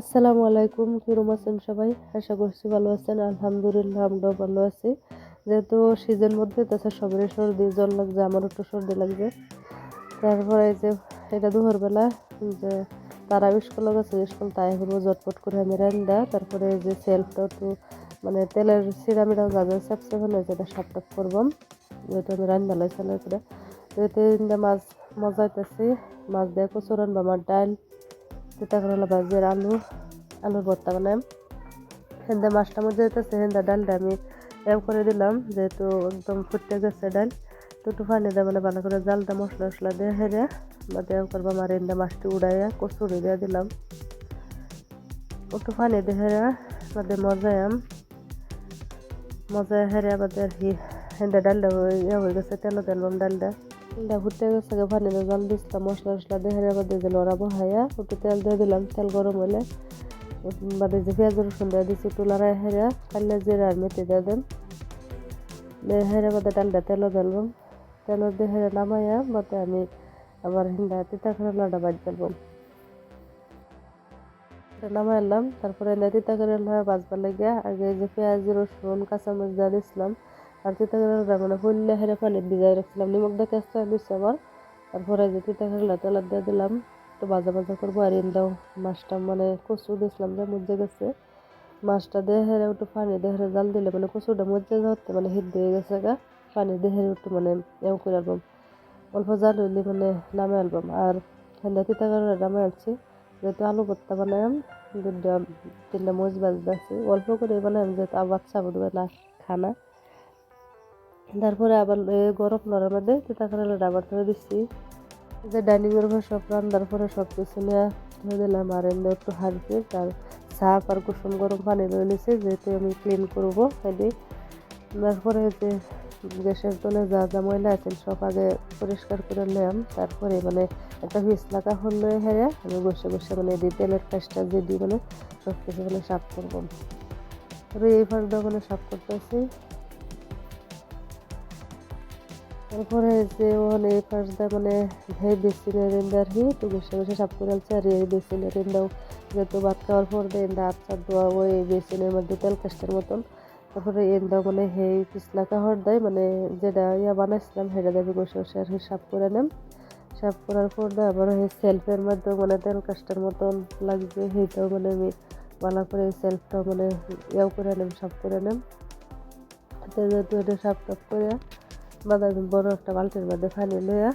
আসসালামু আলাইকুম, কিরম আছেন সবাই? আশা করছি ভালো আছেন। আলহামদুলিল্লাহ, আমরাও ভালো আছি। যেহেতু শীতের মধ্যে তাছাড়া সবের সর্দি, জ্বর লাগছে, আমারও একটু সর্দি লাগছে। তারপরে যে, এটা দুপুরবেলা যে তারা স্কুল গেছে স্কুল তাই করব জটপট করে আমি রান্দা তারপরে যে সেলফটা একটু মানে তেলের সিরামিটা যাবে সেপসেপন হয়েছে এটা সাপ টাপ করবাম যেহেতু আমি লাই চালাই করে যেহেতু মাছ মজাইতেছি মাছ দিয়ে কচুর রানবো আমার ডাল তিতা করলা ভাজের আলু, আলুর ভর্তা বানাম। হেন্দা মাছটা মধ্যে যেতেছে হেন্দা ডালটা আমি এম করে দিলাম, যেহেতু একদম ফুটতে গেছে ডাল, তো পানি দিয়ে মানে ভালো করে জালটা মশলা টসলা দিয়ে হেরে বাদে এম করব আমার হেন্দা মাছটি উড়াইয়া, কচুরি দিয়ে দিলাম। একটু পানি দিয়ে হেরে বাদে মজায়াম মজা হেরে বাদে আর কি, হেন্দা ডালটা ইয়ে হয়ে গেছে, তেল দিলাম ডালটা। ডালটা ফুটে গেছে পানি জল দিচ্ছিলাম মশলা টসলা দিয়ে হেরে বাদে যে লড়া বহাইয়া একটু তেল দিয়ে দিলাম, তেল গরম হলে বাদে যে পেঁয়াজ রসুন দিয়ে দিচ্ছি একটু লড়াই হেরে কাল্লে জিরা আর মেথি দিয়ে দেন। হেরে বাদে ডালটা তেলও দিলাম তেল দিয়ে হেরে নামাইয়া বাদে আমি আবার হিন্দা তিতা করলাটা বাজ দিলাম নামাইলাম তারপরে তিতা করলা বাজবার লাগিয়া আগে যে পেঁয়াজ, রসুন, কাঁচামরিচ দিয়ে দিছিলাম আর তিতা মানে ফুললে হেরে পানি ভিজাই রাখছিলাম নিমক দিয়ে কেঁচা দিচ্ছে আবার তারপরে যে তিতা করলা তেলার দিয়ে দিলাম একটু ভাজা ভাজা করব আর দাও। মাছটা মানে কচু দিয়েছিলাম যে মধ্যে গেছে। মাছটা দিয়ে হেরে একটু পানি দিয়ে হেরে জাল দিলে মানে কচুটা মধ্যে যাওয়াতে মানে হিট দিয়ে গেছে গা। পানি দিয়ে হেরে একটু মানে এও করে আলবাম অল্প জাল হইলে মানে নামে আলবাম আর হেন্দা তিতা নামে আনছি, যেহেতু আলু ভর্তা বানায়াম দুটা তিনটা মরিচ আছে। অল্প করে বানায়াম যেহেতু চাবো দেবে না, খানা। তারপরে আবার গরম লড়ার মধ্যে তিতা করলাটা আবার ধরে দিচ্ছি যে ডাইনিং রুমে সব রান্নার পরে সব কিছু নিয়ে দিলাম আর এনে একটু হারকে তার সাপ আর কুসুম গরম পানি লয়ে নিছি, যেহেতু আমি ক্লিন করব এদিক তারপরে যে গ্যাসের তলে যা যা ময়লা আছে সব আগে পরিষ্কার করে নিলাম। তারপরে মানে একটা পিছলা লাগা লয়ে হেরে আমি বসে বসে মানে এদিকে তেলের কাজটা যে দিই মানে সব কিছু মানে সাফ করব। তবে এই মানে সাফ করতেছি। তারপরে যে ওখানে এই পাশটা মানে হে বেসিনের এন্ডার হি, তো বসে বসে সাপ করে আলছে আর এই বেসিনের এন্ডাও যেহেতু ভাত খাওয়ার পর এন্ডা আচ্ছা দোয়া ওই বেসিনের মধ্যে তেল কাস্টের মতন। তারপরে এন্ডাও মানে হে পিছলা কাহর দেয় মানে যেটা ইয়া বানাইছিলাম, সেটা দেবে বসে বসে আর সাপ করে নেম সাপ করার পর আবার সেই সেলফের মধ্যেও মানে তেল কাস্টের মতন লাগবে, সেইটাও মানে আমি ভালো করে সেলফটাও মানে ইয়াও করে নেম সাপ করে নেম যেহেতু এটা সাপ টাপ করে বাদা বড় একটা বালতির মধ্যে পানি লইয়া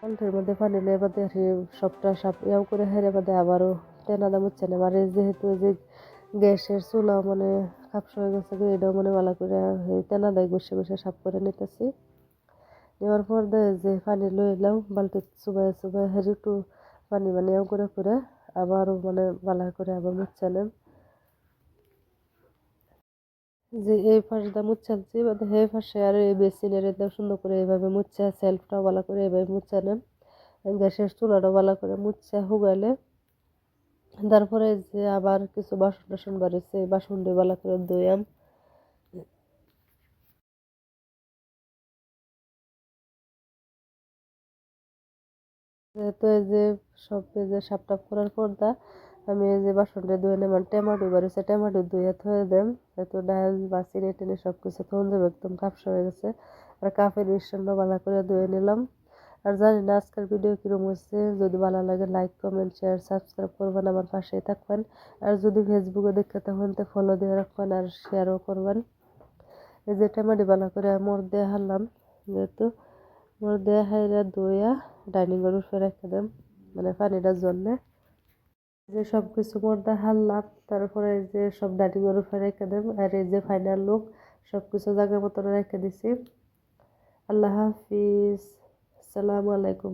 বালতির মধ্যে পানি লয়ে বাদে আর সবটা সাপ ইয়াও করে হেরে বাদে আবারও টেনা দাম হচ্ছে না। মানে যেহেতু যে গ্যাসের চুলা মানে খাপস হয়ে গেছে এটাও মানে ভালো করে তেনা দেয় বসে বসে সাপ করে নিতেছি। নেওয়ার পর দেয় যে পানি লয়ে এলাম বালতি চুবাই চুবাই হেরি একটু পানি মানে করে করে আবারও মানে ভালো করে আবার মুচ্ছে নেন যে এই পাশটা মুচ্ছাচ্ছি বাদে হে পাশে আর এই বেসিনের সুন্দর করে এইভাবে মুচ্ছা সেলফটাও ভালো করে এইভাবে মুচ্ছা নেন গ্যাসের চুলাটাও ভালো করে মুচ্ছা হুগালে। তারপরে যে আবার কিছু বাসন টাসন বাড়িছে বাসন দিয়ে ভালো করে ধুয়াম যেহেতু এই যে সব যে সাপটাপ করার পর্দা আমি এই যে বাসনটা ধুয়ে নেবেন টমেটো বাড়িছে টমেটো ধুয়ে থয়ে দেন এত ডাল, বাসি টিনি সব কিছু থন দেবে, একদম কাপসা হয়ে গেছে। আর কাপের মিশ্রণটা ভালো করে ধুয়ে নিলাম। আর জানি না আজকের ভিডিও কীরকম হচ্ছে যদি ভালো লাগে লাইক কমেন্ট শেয়ার সাবস্ক্রাইব করবেন, আমার পাশেই থাকবেন। আর যদি ফেসবুকে দেখতে তখন তো ফলো দিয়ে রাখবেন আর শেয়ারও করবেন। এই যে টমেটো ভালো করে মোর দিয়ে হারলাম, যেহেতু মোর দিয়ে হাইরা ধুইয়া ডাইনিংয়ের উপরে রেখে দেন মানে পানিটা জ্বললে যে সব কিছু মর্দা হারলাম, তারপরে যে সব ডাইনিংয়ের উপরে রেখে দেব, আর এই যে ফাইনাল লুক সব কিছু জায়গা মতন রেখে দিছি। আল্লাহ হাফিজ। আসসালামু আলাইকুম।